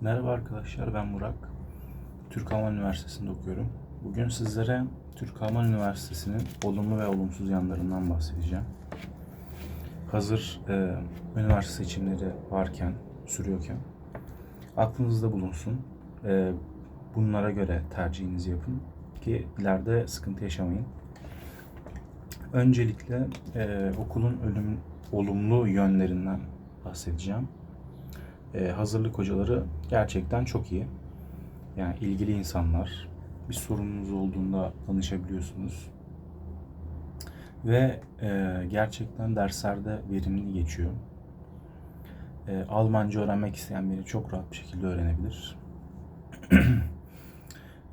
Merhaba arkadaşlar ben Burak. Türk Alman Üniversitesi'nde okuyorum. Bugün sizlere Türk Alman Üniversitesi'nin olumlu ve olumsuz yanlarından bahsedeceğim. Hazır e, üniversite seçimleri varken, sürüyorken aklınızda bulunsun. E, bunlara göre tercihinizi yapın ki ileride sıkıntı yaşamayın. Öncelikle e, okulun ölüm, olumlu yönlerinden bahsedeceğim. Ee, hazırlık hocaları gerçekten çok iyi. Yani ilgili insanlar. Bir sorununuz olduğunda danışabiliyorsunuz. Ve e, gerçekten derslerde verimli geçiyor. E, Almanca öğrenmek isteyen biri çok rahat bir şekilde öğrenebilir.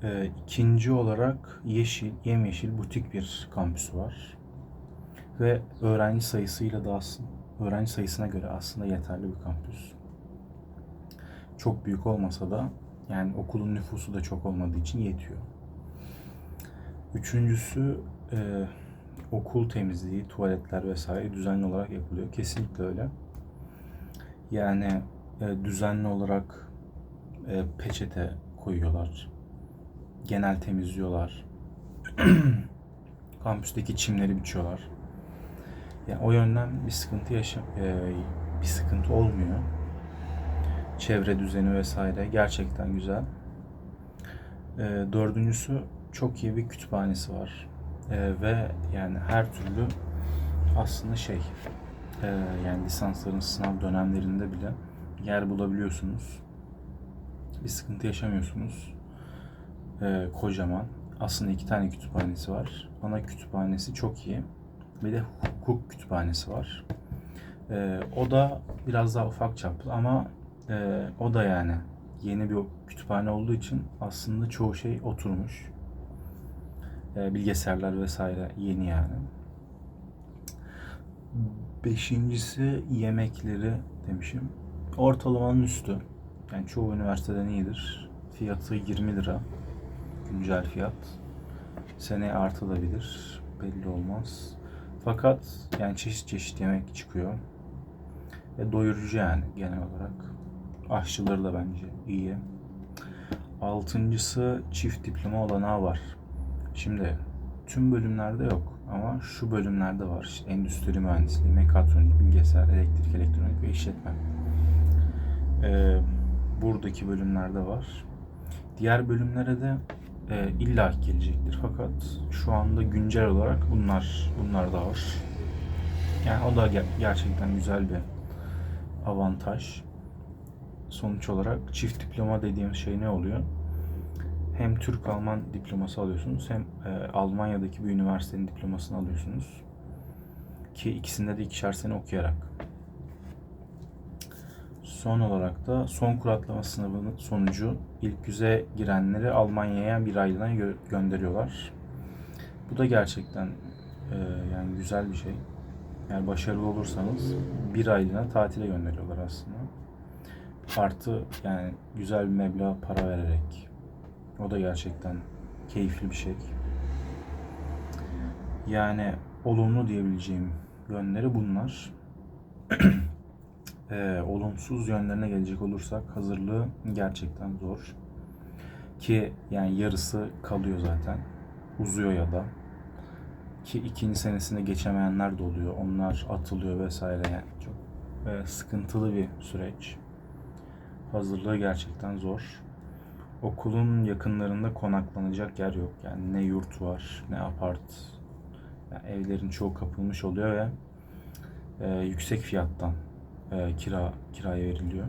e, ikinci olarak yeşil, yemyeşil butik bir kampüsü var. Ve öğrenci sayısıyla da aslında öğrenci sayısına göre aslında yeterli bir kampüs çok büyük olmasa da yani okulun nüfusu da çok olmadığı için yetiyor. Üçüncüsü e, okul temizliği, tuvaletler vesaire düzenli olarak yapılıyor. Kesinlikle öyle. Yani e, düzenli olarak e, peçete koyuyorlar. Genel temizliyorlar. Kampüsteki çimleri biçiyorlar. Yani o yönden bir sıkıntı yaşa e, bir sıkıntı olmuyor çevre düzeni vesaire gerçekten güzel. E, dördüncüsü çok iyi bir kütüphanesi var. E, ve yani her türlü aslında şey e, yani lisansların sınav dönemlerinde bile yer bulabiliyorsunuz. Bir sıkıntı yaşamıyorsunuz. E, kocaman. Aslında iki tane kütüphanesi var. Ana kütüphanesi çok iyi. Bir de hukuk kütüphanesi var. E, o da biraz daha ufak çaplı ama ee, o da yani yeni bir kütüphane olduğu için aslında çoğu şey oturmuş. Ee, bilgisayarlar vesaire yeni yani. Beşincisi yemekleri demişim. Ortalamanın üstü. Yani çoğu üniversiteden iyidir. Fiyatı 20 lira. Güncel fiyat. Sene artabilir. Belli olmaz. Fakat yani çeşit çeşit yemek çıkıyor. Ve doyurucu yani genel olarak. Aşçıları da bence iyi. Altıncısı çift diploma olanağı var. Şimdi tüm bölümlerde yok ama şu bölümlerde var. İşte endüstri mühendisliği, mekatronik, bilgisayar, elektrik, elektronik ve işletme. Ee, buradaki bölümlerde var. Diğer bölümlere de e, illa gelecektir fakat şu anda güncel olarak bunlar bunlar da var. Yani o da gerçekten güzel bir avantaj sonuç olarak çift diploma dediğim şey ne oluyor? Hem Türk-Alman diploması alıyorsunuz hem e, Almanya'daki bir üniversitenin diplomasını alıyorsunuz. Ki ikisinde de ikişer sene okuyarak. Son olarak da son kuratlama sınavının sonucu ilk yüze girenleri Almanya'ya bir aylığına gö- gönderiyorlar. Bu da gerçekten e, yani güzel bir şey. Yani başarılı olursanız bir aylığına tatile gönderiyorlar aslında artı yani güzel bir meblağ para vererek o da gerçekten keyifli bir şey. Yani olumlu diyebileceğim yönleri bunlar. e, olumsuz yönlerine gelecek olursak hazırlığı gerçekten zor. Ki yani yarısı kalıyor zaten. Uzuyor ya da. Ki ikinci senesinde geçemeyenler de oluyor. Onlar atılıyor vesaire yani çok e, sıkıntılı bir süreç hazırlığı gerçekten zor. Okulun yakınlarında konaklanacak yer yok. Yani ne yurt var ne apart. Yani evlerin çoğu kapılmış oluyor ve e, yüksek fiyattan e, kira kiraya veriliyor.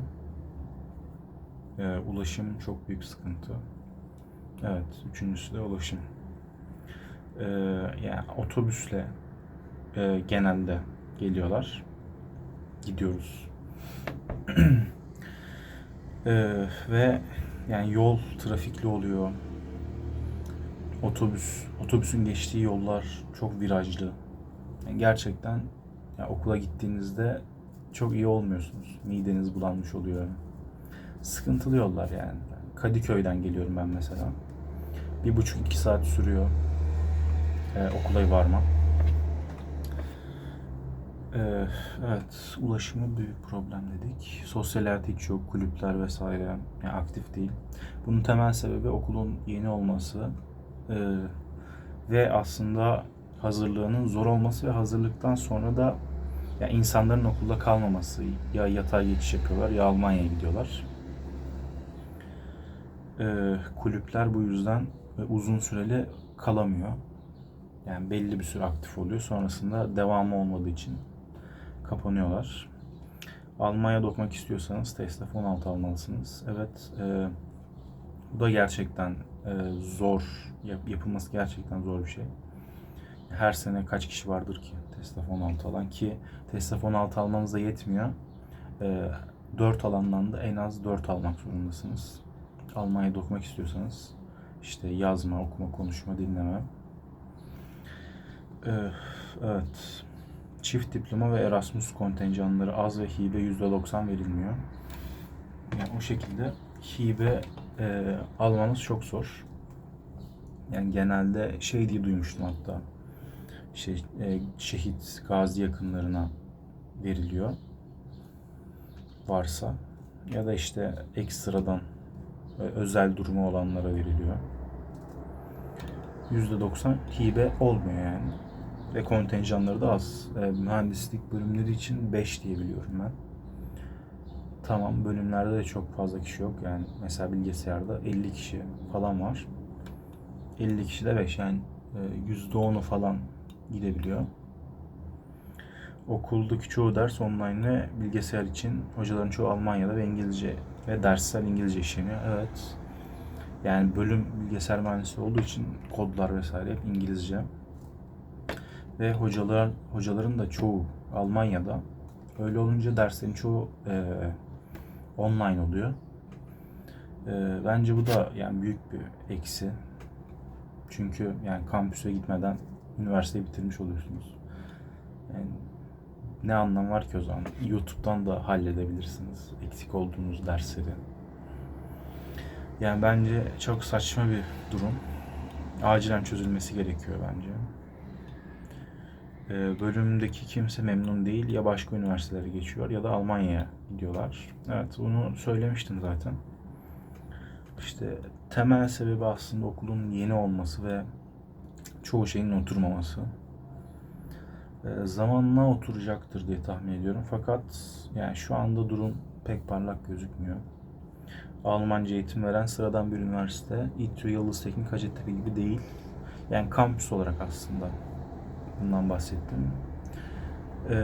E, ulaşım çok büyük sıkıntı. Evet, üçüncüsü de ulaşım. E, yani otobüsle e, genelde geliyorlar. Gidiyoruz. Ee, ve yani yol trafikli oluyor. Otobüs, otobüsün geçtiği yollar çok virajlı. Yani gerçekten yani okula gittiğinizde çok iyi olmuyorsunuz. Mideniz bulanmış oluyor. Sıkıntılı yollar yani. Kadıköy'den geliyorum ben mesela. Bir buçuk iki saat sürüyor e, okula varmam. Ee, evet, ulaşımı büyük problem dedik. Sosyal hayat hiç yok, kulüpler vesaire yani aktif değil. Bunun temel sebebi okulun yeni olması ee, ve aslında hazırlığının zor olması ve hazırlıktan sonra da ya insanların okulda kalmaması. Ya yatay geçiş yapıyorlar ya Almanya'ya gidiyorlar. Ee, kulüpler bu yüzden uzun süreli kalamıyor. Yani belli bir süre aktif oluyor. Sonrasında devamı olmadığı için kapanıyorlar. Almanya'da okumak istiyorsanız TESTEF 16 almalısınız. Evet, e, bu da gerçekten e, zor, yap, yapılması gerçekten zor bir şey. Her sene kaç kişi vardır ki TESTEF 16 alan ki TESTEF 16 almanız da yetmiyor. E, 4 alandan da en az 4 almak zorundasınız. Almanya'da okumak istiyorsanız işte yazma, okuma, konuşma, dinleme. E, evet. Çift diploma ve Erasmus kontenjanları az ve hibe %90 verilmiyor. Yani o şekilde hibe e, almanız çok zor. Yani genelde şey diye duymuştum hatta. Şey, e, şehit, gazi yakınlarına veriliyor. Varsa. Ya da işte ekstradan e, özel durumu olanlara veriliyor. %90 hibe olmuyor yani ve kontenjanları da az. E, mühendislik bölümleri için 5 diye biliyorum ben. Tamam bölümlerde de çok fazla kişi yok. Yani mesela bilgisayarda 50 kişi falan var. 50 kişi de 5 yani e, %10'u falan gidebiliyor. Okuldaki çoğu ders online ve bilgisayar için hocaların çoğu Almanya'da ve İngilizce ve dersler İngilizce işleniyor. Evet. Yani bölüm bilgisayar mühendisliği olduğu için kodlar vesaire hep İngilizce ve hocalar hocaların da çoğu Almanya'da. Öyle olunca derslerin çoğu e, online oluyor. E, bence bu da yani büyük bir eksi. Çünkü yani kampüse gitmeden üniversiteyi bitirmiş oluyorsunuz. Yani ne anlam var ki o zaman? YouTube'dan da halledebilirsiniz eksik olduğunuz dersleri. Yani bence çok saçma bir durum. Acilen çözülmesi gerekiyor bence. Ee, bölümdeki kimse memnun değil. Ya başka üniversitelere geçiyor ya da Almanya'ya gidiyorlar. Evet bunu söylemiştim zaten. İşte temel sebebi aslında okulun yeni olması ve çoğu şeyin oturmaması. Ee, zamanla oturacaktır diye tahmin ediyorum. Fakat yani şu anda durum pek parlak gözükmüyor. Almanca eğitim veren sıradan bir üniversite. İTÜ, Yıldız Teknik, Hacettepe gibi değil. Yani kampüs olarak aslında bundan bahsettim. Ee,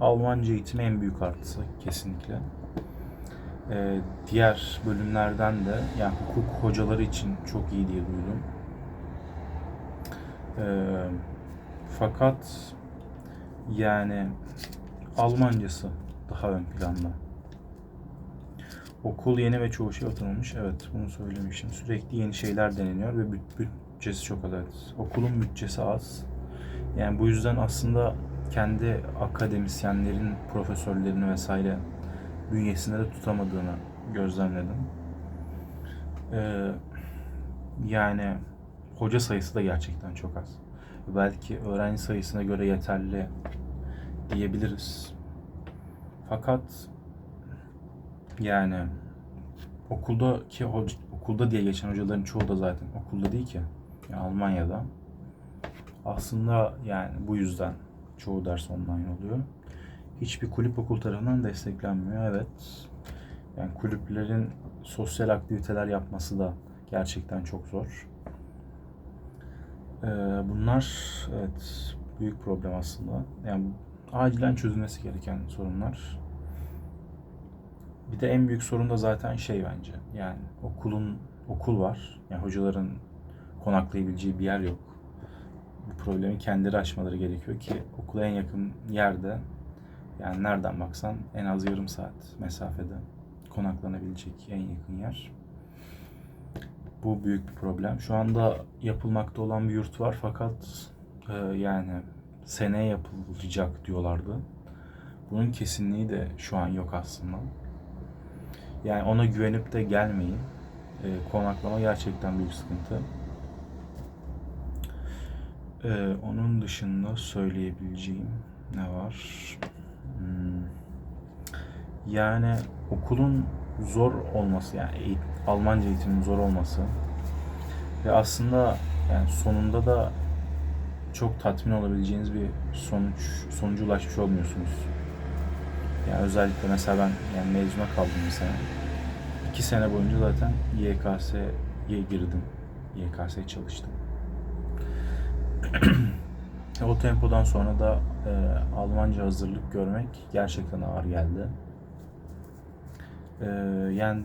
Almanca eğitimi en büyük artısı kesinlikle. Ee, diğer bölümlerden de yani hukuk hocaları için çok iyi diye duydum. Ee, fakat yani Almancası daha ön planda. Okul yeni ve çoğu şey oturmamış. Evet bunu söylemişim. Sürekli yeni şeyler deneniyor ve bütçesi çok az. Okulun bütçesi az. Yani bu yüzden aslında kendi akademisyenlerin, profesörlerini vesaire bünyesinde de tutamadığını gözlemledim. Ee, yani hoca sayısı da gerçekten çok az. Belki öğrenci sayısına göre yeterli diyebiliriz. Fakat yani okuldaki hoca, okulda diye geçen hocaların çoğu da zaten okulda değil ki. Yani Almanya'da. Aslında yani bu yüzden çoğu ders online oluyor. Hiçbir kulüp okul tarafından desteklenmiyor. Evet. Yani kulüplerin sosyal aktiviteler yapması da gerçekten çok zor. Ee, bunlar evet büyük problem aslında. Yani acilen çözülmesi gereken sorunlar. Bir de en büyük sorun da zaten şey bence. Yani okulun okul var. Yani hocaların konaklayabileceği bir yer yok. Bu problemi kendileri aşmaları gerekiyor ki okula en yakın yerde yani nereden baksan en az yarım saat mesafede konaklanabilecek en yakın yer. Bu büyük bir problem. Şu anda yapılmakta olan bir yurt var fakat e, yani seneye yapılacak diyorlardı. Bunun kesinliği de şu an yok aslında. Yani ona güvenip de gelmeyin. E, konaklama gerçekten büyük sıkıntı. Ee, onun dışında söyleyebileceğim ne var? Hmm. Yani okulun zor olması yani eğit- Almanca eğitimin zor olması ve aslında yani sonunda da çok tatmin olabileceğiniz bir sonuç sonuca ulaşmış olmuyorsunuz. Yani özellikle mesela ben yani mezuna kaldım mesela. İki sene boyunca zaten YKS'ye girdim. YKS'ye çalıştım. o tempodan sonra da e, Almanca hazırlık görmek gerçekten ağır geldi. E, yani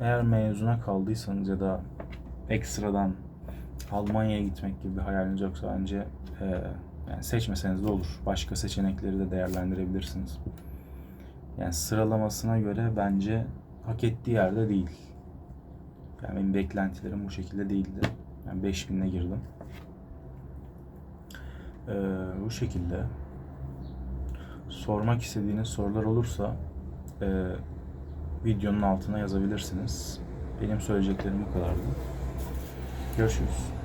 eğer mezuna kaldıysanız ya da ekstradan Almanya'ya gitmek gibi bir hayaliniz yoksa bence e, yani seçmeseniz de olur. Başka seçenekleri de değerlendirebilirsiniz. Yani sıralamasına göre bence hak ettiği yerde değil. Yani benim beklentilerim bu şekilde değildi. Yani 5000'le girdim. Ee, bu şekilde. Sormak istediğiniz sorular olursa e, videonun altına yazabilirsiniz. Benim söyleyeceklerim bu kadardı. Görüşürüz.